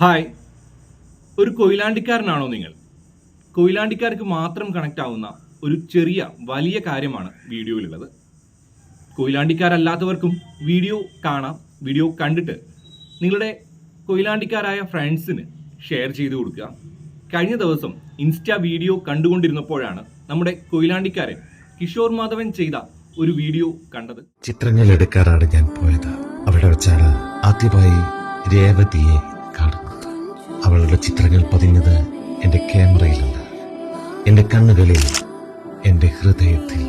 Hi. ഒരു കൊയിലാണ്ടിക്കാരനാണോ നിങ്ങൾ? കൊയിലാണ്ടിക്കാർക്ക് മാത്രം കണക്റ്റ് ആവുന്ന ഒരു ചെറിയ വലിയ കാര്യമാണ് വീഡിയോയിലുള്ളത്. കൊയിലാണ്ടിക്കാരല്ലാത്തവർക്കും വീഡിയോ കാണാം വീഡിയോ കണ്ടിട്ട് നിങ്ങളുടെ കൊയിലാണ്ടിക്കാരായ ഫ്രണ്ട്സിന് ഷെയർ ചെയ്ത് കൊടുക്കുക. കഴിഞ്ഞ ദിവസം ഇൻസ്റ്റാ വീഡിയോ കണ്ടുകൊണ്ടിരുന്നപ്പോഴാണ് നമ്മുടെ കൊയിലാണ്ടിക്കാരൻ കിഷോർ മാധവൻ ചെയ്ത ഒരു വീഡിയോ കണ്ടത്. ചിത്രങ്ങൾ എടുക്കാറാണ് ഞാൻ പോയത്. അവിടെ വെച്ചാണ് ആദ്യമായി രേവതിയെ അവളുടെ ചിത്രങ്ങൾ പതിഞ്ഞത് എന്റെ ക്യാമറയിലുണ്ട് എന്റെ കണ്ണുകളിൽ എന്റെ ഹൃദയത്തിൽ.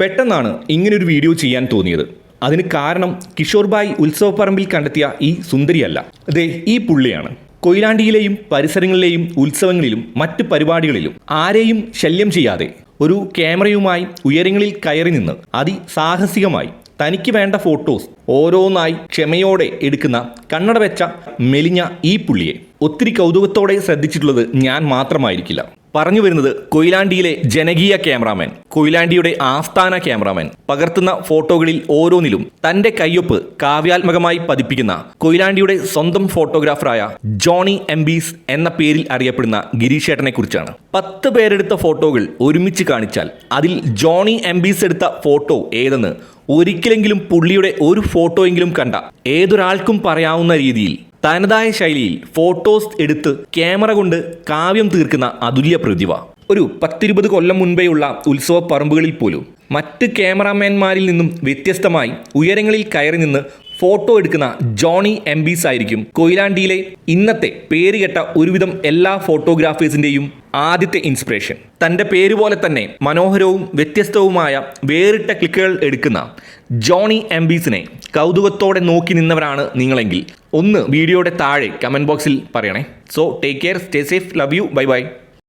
പെട്ടെന്നാണ് ഇങ്ങനൊരു വീഡിയോ ചെയ്യാൻ തോന്നിയത്. അതിന് കാരണം കിഷോർ ബായ് ഉത്സവപ്പറമ്പിൽ കണ്ടെത്തിയ ഈ സുന്ദരിയല്ല. ദേ ഈ പുള്ളിയാണ്. കൊയിലാണ്ടിയിലെയും പരിസരങ്ങളിലെയും ഉത്സവങ്ങളിലും മറ്റ് പരിപാടികളിലും ആരെയും ശല്യം ചെയ്യാതെ ഒരു ക്യാമറയുമായി ഉയരങ്ങളിൽ കയറി നിന്ന് അതിസാഹസികമായി തനിക്ക് വേണ്ട ഫോട്ടോസ് ഓരോന്നായി ക്ഷമയോടെ എടുക്കുന്ന കണ്ണട വെച്ച മെലിഞ്ഞ ഈ പുള്ളിയെ. ഒത്തിരി കൗതുകത്തോടെ ശ്രദ്ധിച്ചിട്ടുള്ളത് ഞാൻ മാത്രമായിരിക്കില്ല. പറഞ്ഞു വരുന്നത് കൊയിലാണ്ടിയിലെ ജനകീയ ക്യാമറാമാൻ കൊയിലാണ്ടിയുടെ ആസ്ഥാന ക്യാമറാമാൻ. പകർത്തുന്ന ഫോട്ടോകളിൽ ഓരോന്നിലും തന്റെ കയ്യൊപ്പ് കാവ്യാത്മകമായി പതിപ്പിക്കുന്ന കൊയിലാണ്ടിയുടെ സ്വന്തം ഫോട്ടോഗ്രാഫറായ ജോണി എംബീസ് എന്ന പേരിൽ അറിയപ്പെടുന്ന ഗിരീഷേട്ടനെ കുറിച്ചാണ് പത്ത് പേരെടുത്ത ഫോട്ടോകൾ ഒരുമിച്ച് കാണിച്ചാൽ അതിൽ ജോണി എംബീസ് എടുത്ത ഫോട്ടോ ഏതെന്ന് ഒരിക്കലെങ്കിലും പുള്ളിയുടെ ഒരു ഫോട്ടോയെങ്കിലും കണ്ട ഏതൊരാൾക്കും പറയാവുന്ന രീതിയിൽ തനതായ ശൈലിയിൽ ഫോട്ടോസ് എടുത്ത് ക്യാമറ കൊണ്ട് കാവ്യം തീർക്കുന്ന അതുല്യ പ്രതിഭ. ഒരു പത്തിരുപത് കൊല്ലം മുൻപേയുള്ള ഉത്സവ പറമ്പുകളിൽ പോലും മറ്റ് ക്യാമറാമാൻമാരിൽ നിന്നും വ്യത്യസ്തമായി ഉയരങ്ങളിൽ കയറി നിന്ന് ഫോട്ടോ എടുക്കുന്ന ജോണി എംബീസ് ആയിരിക്കും. കൊയിലാണ്ടിയിലെ ഇന്നത്തെ പേരുകെട്ട ഒരുവിധം എല്ലാ ഫോട്ടോഗ്രാഫേഴ്സിന്റെയും ആദ്യത്തെ ഇൻസ്പിറേഷൻ. തന്റെ പേര് പോലെ തന്നെ മനോഹരവും വ്യത്യസ്തവുമായ വേറിട്ട ക്ലിക്കുകൾ എടുക്കുന്ന ജോണി എംബീസിനെ കൗതുകത്തോടെ നോക്കി നിന്നവരാണ് നിങ്ങളെങ്കിൽ. ഒന്ന് വീഡിയോയുടെ താഴെ കമന്റ് ബോക്സിൽ പറയണേ. So take care stay safe love you bye bye